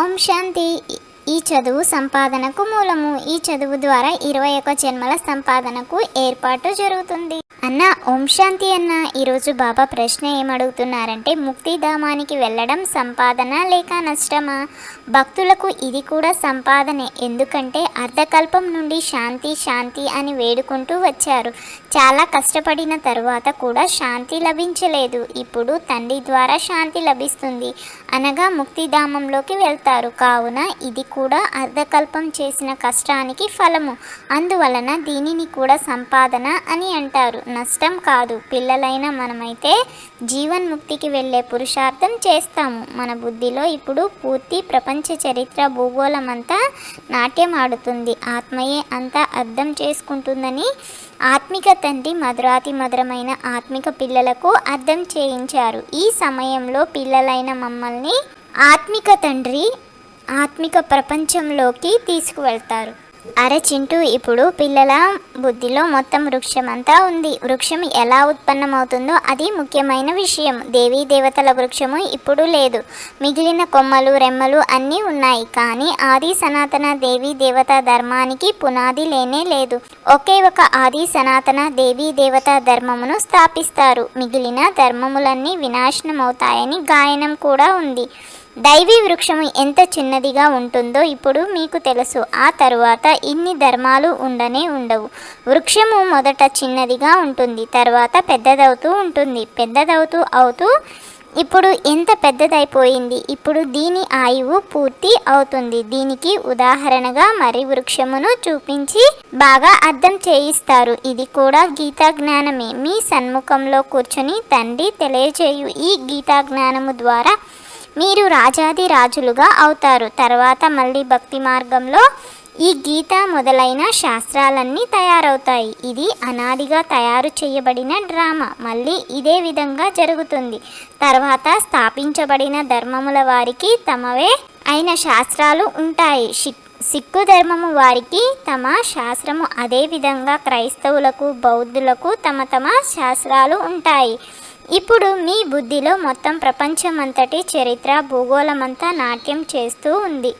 ఓం శాంతి. ఈ చదువు సంపాదనకు మూలము. ఈ చదువు ద్వారా ఇరవై ఒక జన్మల సంపాదనకు ఏర్పాటు జరుగుతుంది. అన్న ఓం శాంతి అన్న. ఈరోజు బాబా ప్రశ్న ఏమడుగుతున్నారంటే ముక్తిధామానికి వెళ్ళడం సంపాదన లేక నష్టమా? భక్తులకు ఇది కూడా సంపాదనే. ఎందుకంటే అర్ధకల్పం నుండి శాంతి శాంతి అని వేడుకుంటూ వచ్చారు. చాలా కష్టపడిన తరువాత కూడా శాంతి లభించలేదు. ఇప్పుడు తండ్రి ద్వారా శాంతి లభిస్తుంది. అనగా ముక్తిధామంలోకి వెళ్తారు. కావున ఇది కూడా అర్ధకల్పం చేసిన కష్టానికి ఫలము. అందువలన దీనిని కూడా సంపాదన అని అంటారు. నష్టం కాదు. పిల్లలైన మనమైతే జీవన్ముక్తికి వెళ్ళే పురుషార్థం చేస్తాము. మన బుద్ధిలో ఇప్పుడు పూర్తి ప్రపంచ చరిత్ర భూగోళమంతా నాట్యం ఆడుతుంది ఆత్మయే అంతా అర్థం చేసుకుంటుందని ఆత్మిక తండ్రి మధురాతి మధురమైన ఆత్మిక పిల్లలకు అర్థం చేయించారు. ఈ సమయంలో పిల్లలైన మమ్మల్ని ఆత్మిక తండ్రి ఆత్మిక ప్రపంచంలోకి తీసుకువెళ్తారు. అరే చింటూ ఇప్పుడు పిల్లల బుద్ధిలో మొత్తం వృక్షం అంతా ఉంది. వృక్షం ఎలా ఉత్పన్నమవుతుందో అది ముఖ్యమైన విషయం. దేవీ దేవతల వృక్షము ఇప్పుడు లేదు. మిగిలిన కొమ్మలు రెమ్మలు అన్నీ ఉన్నాయి. కానీ ఆది సనాతన దేవీ దేవత ధర్మానికి పునాది లేనే లేదు. ఒకే ఒక ఆది సనాతన దేవీ దేవత ధర్మమును స్థాపిస్తారు. మిగిలిన ధర్మములన్నీ వినాశనమవుతాయని గాయనం కూడా ఉంది. దైవీ వృక్షము ఎంత చిన్నదిగా ఉంటుందో ఇప్పుడు మీకు తెలుసు. ఆ తరువాత ఇన్ని ధర్మాలు ఉండనే ఉండవు. వృక్షము మొదట చిన్నదిగా ఉంటుంది తర్వాత పెద్దదవుతూ ఉంటుంది. పెద్దదవుతూ అవుతూ ఇప్పుడు ఎంత పెద్దదైపోయింది? ఇప్పుడు దీని ఆయువు పూర్తి అవుతుంది. దీనికి ఉదాహరణగా మరి వృక్షమును చూపించి బాగా అర్థం చేయిస్తారు. ఇది కూడా గీతా జ్ఞానమే. మీ సన్ముఖంలో కూర్చొని తండ్రి తెలియజేయు ఈ గీతా జ్ఞానము ద్వారా మీరు రాజాది రాజులుగా అవుతారు. తర్వాత మళ్ళీ భక్తి మార్గంలో ఈ గీత మొదలైన శాస్త్రాలన్నీ తయారవుతాయి. ఇది అనాదిగా తయారు చేయబడిన డ్రామా. మళ్ళీ ఇదే విధంగా జరుగుతుంది. తర్వాత స్థాపించబడిన ధర్మముల వారికి తమవే అయిన శాస్త్రాలు ఉంటాయి. సిక్కు ధర్మము వారికి తమ శాస్త్రము. అదే విధంగా క్రైస్తవులకు బౌద్ధులకు తమ తమ శాస్త్రాలు ఉంటాయి. ఇప్పుడు మీ బుద్ధిలో మొత్తం ప్రపంచమంతటి చరిత్ర భూగోళమంతా నాట్యం చేస్తూ ఉంది.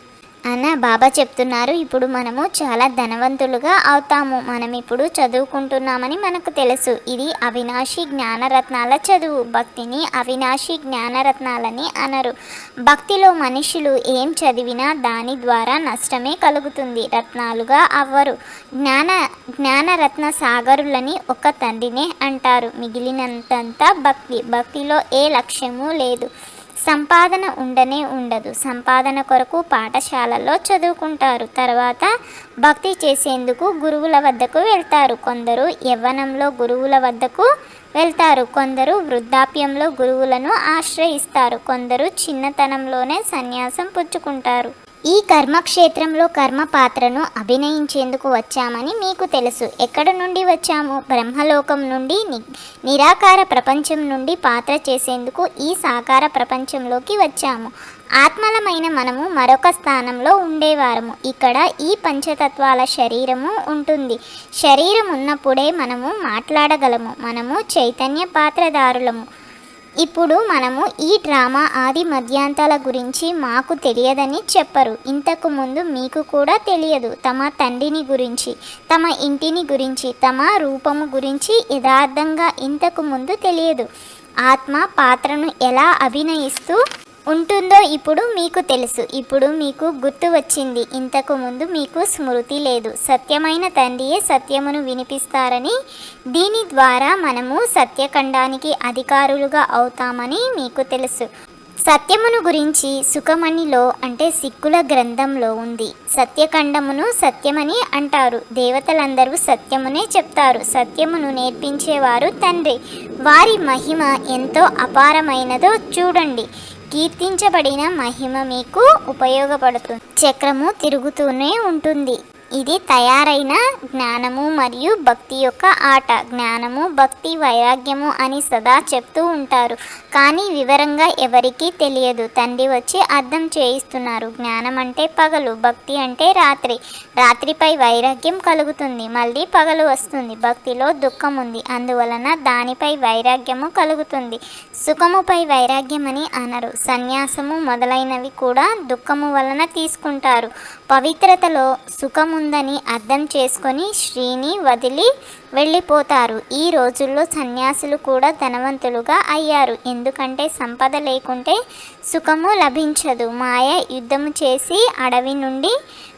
అన్న బాబా చెప్తున్నారు ఇప్పుడు మనము చాలా ధనవంతులుగా అవుతాము. మనం ఇప్పుడు చదువుకుంటున్నామని మనకు తెలుసు. ఇది అవినాశి జ్ఞానరత్నాల చదువు. భక్తిని అవినాశి జ్ఞానరత్నాలని అనరు. భక్తిలో మనుషులు ఏం చదివినా దాని ద్వారా నష్టమే కలుగుతుంది. రత్నాలుగా అవ్వరు. జ్ఞాన జ్ఞానరత్న సాగరులని ఒక తండ్రినే అంటారు. మిగిలినంతంతా భక్తి. భక్తిలో ఏ లక్ష్యము లేదు. సంపాదన ఉండనే ఉండదు. సంపాదన కొరకు పాఠశాలలో చదువుకుంటారు. తర్వాత భక్తి చేసేందుకు గురువుల వద్దకు వెళ్తారు. కొందరు యవ్వనంలో గురువుల వద్దకు వెళ్తారు. కొందరు వృద్ధాప్యంలో గురువులను ఆశ్రయిస్తారు. కొందరు చిన్నతనంలోనే సన్యాసం పుచ్చుకుంటారు. ఈ కర్మక్షేత్రంలో కర్మ పాత్రను అభినయించేందుకు వచ్చామని మీకు తెలుసు. ఎక్కడ నుండి వచ్చాము? బ్రహ్మలోకం నుండి ని నిరాకార ప్రపంచం నుండి పాత్ర చేసేందుకు ఈ సాకార ప్రపంచంలోకి వచ్చాము. ఆత్మలమైన మనము మరొక స్థానంలో ఉండేవారము. ఇక్కడ ఈ పంచతత్వాల శరీరము ఉంటుంది. శరీరం ఉన్నప్పుడే మనము మాట్లాడగలము. మనము చైతన్య పాత్రదారులము ఇప్పుడు మనము ఈ డ్రామా ఆది మధ్యాంతాల గురించి మాకు తెలియదని చెప్పరు. ఇంతకు ముందు మీకు కూడా తెలియదు. తమ తండ్రిని గురించి తమ ఇంటిని గురించి తమ రూపము గురించి యథార్థంగా ఇంతకు ముందు తెలియదు. ఆత్మ పాత్రను ఎలా అభినయిస్తూ ఉంటుందో ఇప్పుడు మీకు తెలుసు. ఇప్పుడు మీకు గుర్తు వచ్చింది. ఇంతకు ముందు మీకు స్మృతి లేదు. సత్యమైన తండ్రియే సత్యమును వినిపిస్తారని దీని ద్వారా మనము సత్యఖండానికి అధికారులుగా అవుతామని మీకు తెలుసు. సత్యమును గురించి సుఖమణిలో అంటే సిక్కుల గ్రంథంలో ఉంది. సత్యఖండమును సత్యమని అంటారు. దేవతలందరూ సత్యమునే చెప్తారు. సత్యమును నేర్పించేవారు తండ్రి. వారి మహిమ ఎంతో అపారమైనదో చూడండి. కీర్తించబడిన మహిమ మీకు ఉపయోగపడుతుంది. చక్రము తిరుగుతూనే ఉంటుంది. ఇది తయారైన జ్ఞానము మరియు భక్తి యొక్క ఆట. జ్ఞానము భక్తి వైరాగ్యము అని సదా చెప్తూ ఉంటారు. కానీ వివరంగా ఎవరికీ తెలియదు. తండ్రి వచ్చి అర్థం చేయిస్తున్నారు. జ్ఞానం అంటే పగలు భక్తి అంటే రాత్రి. రాత్రిపై వైరాగ్యం కలుగుతుంది. మళ్ళీ పగలు వస్తుంది. భక్తిలో దుఃఖం ఉంది. అందువలన దానిపై వైరాగ్యము కలుగుతుంది. సుఖముపై వైరాగ్యం అని అనరు. సన్యాసము మొదలైనవి కూడా దుఃఖము వలన తీసుకుంటారు. పవిత్రతలో సుఖము ఉందని అర్థం చేసుకొని శ్రీని వదిలి వెళ్ళిపోతారు. ఈ రోజుల్లో సన్యాసులు కూడా ధనవంతులుగా అయ్యారు. ఎందుకంటే సంపద లేకుంటే సుఖము లభించదు. మాయ యుద్ధము చేసి అడవి నుండి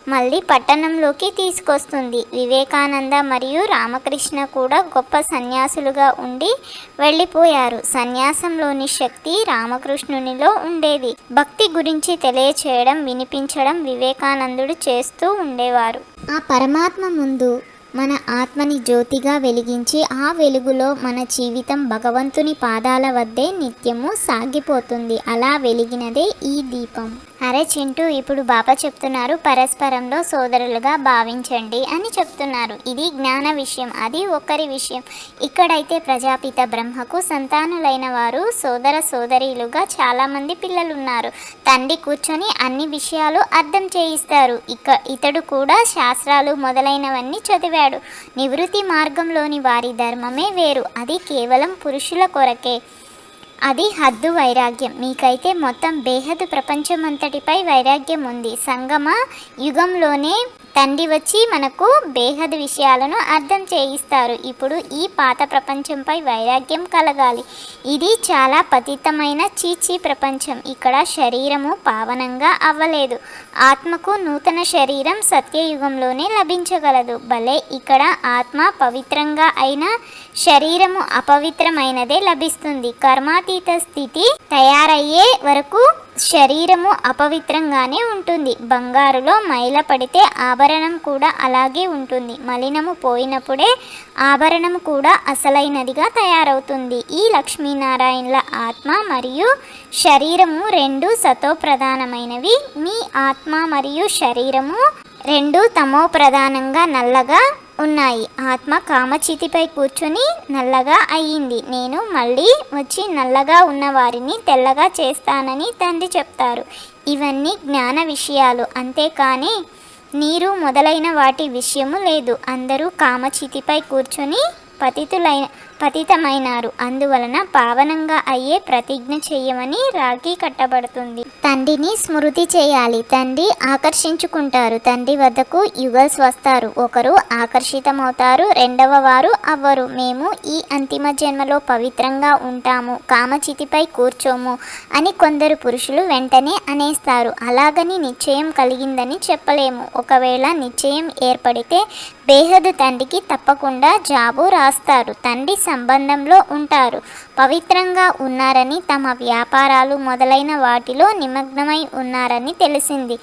మళ్ళీ పట్టణంలోకి తీసుకొస్తుంది. వివేకానంద మరియు రామకృష్ణ కూడా గొప్ప సన్యాసులుగా ఉండి వెళ్ళిపోయారు. సన్యాసంలోని శక్తి రామకృష్ణునిలో ఉండేది. భక్తి గురించి తెలియచేయడం వినిపించడం వివేకానందుడు చేస్తూ ఉండేవారు. ఆ పరమాత్మ ముందు మన ఆత్మని జ్యోతిగా వెలిగించి ఆ వెలుగులో మన జీవితం భగవంతుని పాదాల వద్దే నిత్యము సాగిపోతుంది. అలా వెలిగినదే ఈ దీపం. అరే చింటూ ఇప్పుడు బాబా చెప్తున్నారు పరస్పరంలో సోదరులుగా భావించండి అని చెప్తున్నారు. ఇది జ్ఞాన విషయం అది ఒకరి విషయం. ఇక్కడైతే ప్రజాపిత బ్రహ్మకు సంతానులైన వారు సోదర సోదరీలుగా చాలామంది పిల్లలు ఉన్నారు తండ్రి కూర్చొని అన్ని విషయాలు అర్థం చేయిస్తారు. ఇక ఇతడు కూడా శాస్త్రాలు మొదలైనవన్నీ చదివాడు. నివృత్తి మార్గంలోని వారి ధర్మమే వేరు అది కేవలం పురుషుల కొరకే. అది హద్దు వైరాగ్యం. మీకైతే మొత్తం బేహద్దు ప్రపంచమంతటిపై వైరాగ్యం ఉంది. సంగమ యుగంలోనే తండ్రి వచ్చి మనకు బేహద విషయాలను అర్థం చేయిస్తారు. ఇప్పుడు ఈ పాత ప్రపంచంపై వైరాగ్యం కలగాలి. ఇది చాలా పతితమైన చీచీ ప్రపంచం. ఇక్కడ శరీరము పావనంగా అవ్వలేదు. ఆత్మకు నూతన శరీరం సత్యయుగంలోనే లభించగలదు. భలే ఇక్కడ ఆత్మ పవిత్రంగా అయిన శరీరము అపవిత్రమైనదే లభిస్తుంది. కర్మాతీత స్థితి తయారయ్యే వరకు శరీరము అపవిత్రంగానే ఉంటుంది. బంగారులో మైల పడితే ఆభరణం కూడా అలాగే ఉంటుంది. మలినము పోయినప్పుడే ఆభరణం కూడా అసలైనదిగా తయారవుతుంది. ఈ లక్ష్మీనారాయణల ఆత్మ మరియు శరీరము రెండు సతో ప్రధానమైనవి మీ ఆత్మ మరియు శరీరము రెండు తమో ప్రధానంగా నల్లగా ఉన్నాయి. ఆత్మ కామచితిపై కూర్చుని నల్లగా అయ్యింది. నేను మళ్ళీ వచ్చి నల్లగా ఉన్న వారిని తెల్లగా చేస్తానని తండ్రి చెప్తారు. ఇవన్నీ జ్ఞాన విషయాలు. అంతేకాని నీరు మొదలైన వాటి విషయము లేదు. అందరూ కామచితిపై కూర్చొని పతితులైన పతితమైనారు అందువలన పావనంగా అయ్యే ప్రతిజ్ఞ చేయమని రాఖీ కట్టబడుతుంది. తండ్రిని స్మృతి చేయాలి. తండ్రి ఆకర్షించుకుంటారు. తండ్రి వద్దకు యుగల్స్ వస్తారు. ఒకరు ఆకర్షితమవుతారు. రెండవ వారు అవ్వరు. మేము ఈ అంతిమ జన్మలో పవిత్రంగా ఉంటాము. కామచితిపై కూర్చోము అని కొందరు పురుషులు వెంటనే అనేస్తారు. అలాగని నిశ్చయం కలిగిందని చెప్పలేము. ఒకవేళ నిశ్చయం ఏర్పడితే బేహద్ తండ్రికి తప్పకుండా జాబు రాస్తారు. తండ్రి సంబంధంలో ఉంటారు. పవిత్రంగా ఉన్నారని తమ వ్యాపారాలు మొదలైన వాటిలో నిమగ్నమై ఉన్నారని తెలిసింది.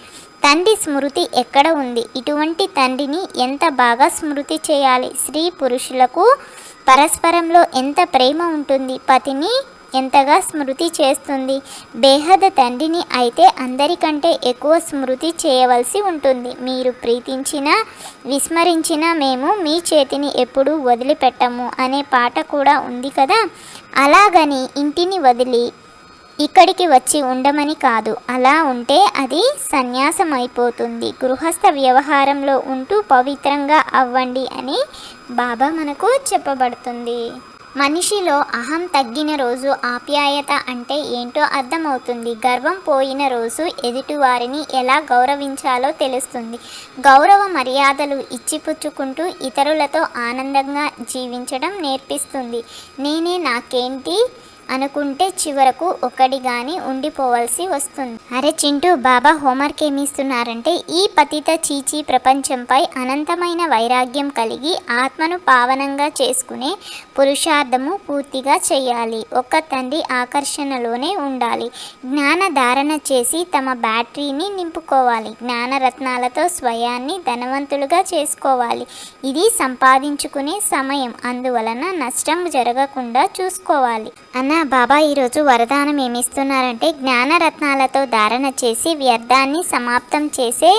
తండ్రి స్మృతి ఎక్కడ ఉంది? ఇటువంటి తండ్రిని ఎంత బాగా స్మృతి చేయాలి? స్త్రీ పురుషులకు పరస్పరంలో ఎంత ప్రేమ ఉంటుంది? పతిని ఎంతగా స్మృతి చేస్తుంది? బేహద తండ్రిని అయితే అందరికంటే ఎక్కువ స్మృతి చేయవలసి ఉంటుంది. మీరు ప్రీతించిన విస్మరించిన మేము మీ చేతిని ఎప్పుడూ వదిలిపెట్టము అనే పాట కూడా ఉంది కదా? అలాగని ఇంటిని వదిలి ఇక్కడికి వచ్చి ఉండమని కాదు. అలా ఉంటే అది సన్యాసం అయిపోతుంది గృహస్థ వ్యవహారంలో ఉంటూ పవిత్రంగా అవ్వండి అని బాబా మనకు చెప్పబడుతుంది. మనిషిలో అహం తగ్గిన రోజు ఆప్యాయత అంటే ఏంటో అర్థమవుతుంది. గర్వం పోయిన రోజు ఎదుటివారిని ఎలా గౌరవించాలో తెలుస్తుంది. గౌరవ మర్యాదలు ఇచ్చిపుచ్చుకుంటూ ఇతరులతో ఆనందంగా జీవించడం నేర్పిస్తుంది. నేనే నాకేంటి? అనుకుంటే చివరకు ఒకటిగాని ఉండిపోవాల్సి వస్తుంది. అరే చింటూ బాబా హోంవర్క్ ఏమిస్తున్నారంటే ఈ పతిత చీచి ప్రపంచంపై అనంతమైన వైరాగ్యం కలిగి ఆత్మను పావనంగా చేసుకునే పురుషార్థము పూర్తిగా చేయాలి. ఒక్క తండ్రి ఆకర్షణలోనే ఉండాలి. జ్ఞాన ధారణ చేసి తమ బ్యాటరీని నింపుకోవాలి. జ్ఞానరత్నాలతో స్వయాన్ని ధనవంతులుగా చేసుకోవాలి. ఇది సంపాదించుకునే సమయం. అందువలన నష్టం జరగకుండా చూసుకోవాలి. అన్న బాబా ఈరోజు వరదానం ఏమిస్తున్నారంటే జ్ఞానరత్నాలతో ధారణ చేసి వ్యర్థాన్ని సమాప్తం చేసే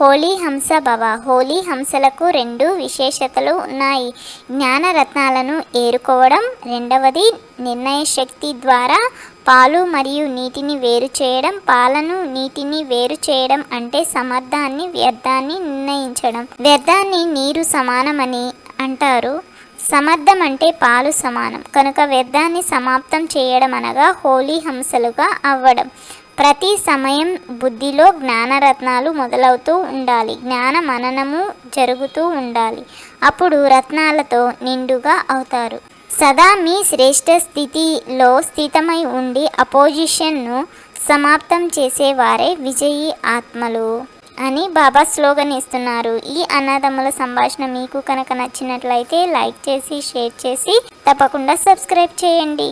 హోలీ హంస భవ హోలీ హంసలకు రెండు విశేషతలు ఉన్నాయి. జ్ఞానరత్నాలను ఏరుకోవడం రెండవది నిర్ణయ శక్తి ద్వారా పాలు మరియు నీటిని వేరు చేయడం పాలను నీటిని వేరు చేయడం అంటే సమర్థాన్ని వ్యర్థాన్ని నిర్ణయించడం. వ్యర్థాన్ని నీరు సమానమని అంటారు. సమర్థం అంటే పాలు సమానం. కనుక వ్యర్థాన్ని సమాప్తం చేయడం అనగా హోలీ హంసలుగా అవ్వడం. ప్రతి సమయం బుద్ధిలో జ్ఞానరత్నాలు మొదలవుతూ ఉండాలి. జ్ఞాన మననము జరుగుతూ ఉండాలి. అప్పుడు రత్నాలతో నిండుగా అవుతారు. సదా మీ శ్రేష్ట స్థితిలో స్థితమై ఉండి అపోజిషన్ను సమాప్తం చేసేవారే విజయీ ఆత్మలు. అని బాబా స్లోగన్ ఇస్తున్నారు. ఈ అన్నదమ్ముల సంభాషణ మీకు కనుక నచ్చినట్లయితే లైక్ చేసి షేర్ చేసి తప్పకుండా సబ్స్క్రైబ్ చేయండి.